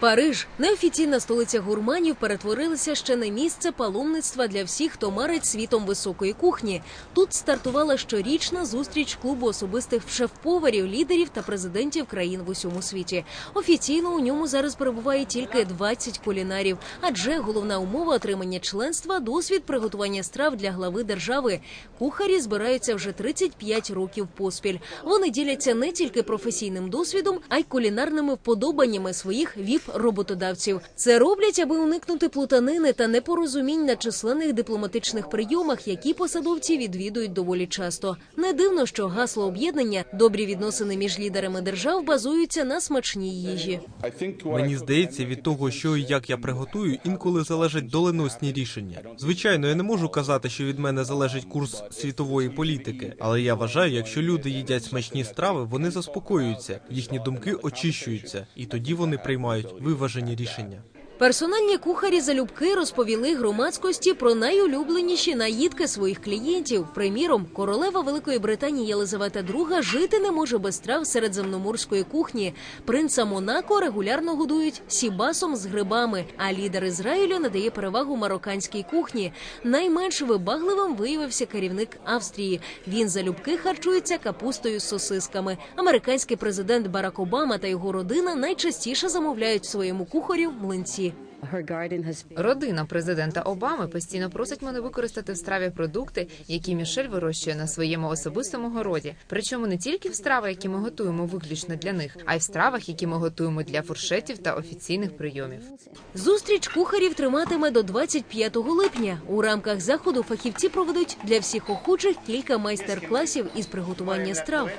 Париж, неофіційна столиця гурманів, перетворилася ще на місце паломництва для всіх, хто марить світом високої кухні. Тут стартувала щорічна зустріч клубу особистих шеф-поварів, лідерів та президентів країн в усьому світі. Офіційно у ньому зараз перебуває тільки 20 кулінарів, адже головна умова отримання членства досвід приготування страв для глави держави. Кухарі збираються вже 35 років поспіль. Вони діляться не тільки професійним досвідом, а й кулінарними вподобаннями своїх віп роботодавців. Це роблять, аби уникнути плутанини та непорозумінь на численних дипломатичних прийомах, які посадовці відвідують доволі часто. Не дивно, що гасло об'єднання добрі відносини між лідерами держав базуються на смачній їжі. Мені здається, від того, що і як я приготую, інколи залежать доленосні рішення. Звичайно, я не можу казати, що від мене залежить курс світової політики, але я вважаю, якщо люди їдять смачні страви, вони заспокоюються, їхні думки очищуються, і тоді вони приймають виважені рішення. Персональні кухарі залюбки розповіли громадськості про найулюбленіші наїдки своїх клієнтів. Приміром, королева Великої Британії Єлизавета II жити не може без страв середземноморської кухні. Принца Монако регулярно годують сібасом з грибами. А лідер Ізраїлю надає перевагу марокканській кухні. Найменш вибагливим виявився керівник Австрії. Він залюбки харчується капустою з сосисками. Американський президент Барак Обама та його родина найчастіше замовляють своєму кухарю млинці. Родина президента Обами постійно просить мене використати в страві продукти, які Мішель вирощує на своєму особистому городі. Причому не тільки в страви, які ми готуємо виключно для них, а й в стравах, які ми готуємо для фуршетів та офіційних прийомів. Зустріч кухарів триматиме до 25 липня. У рамках заходу фахівці проведуть для всіх охочих кілька майстер-класів із приготування страв.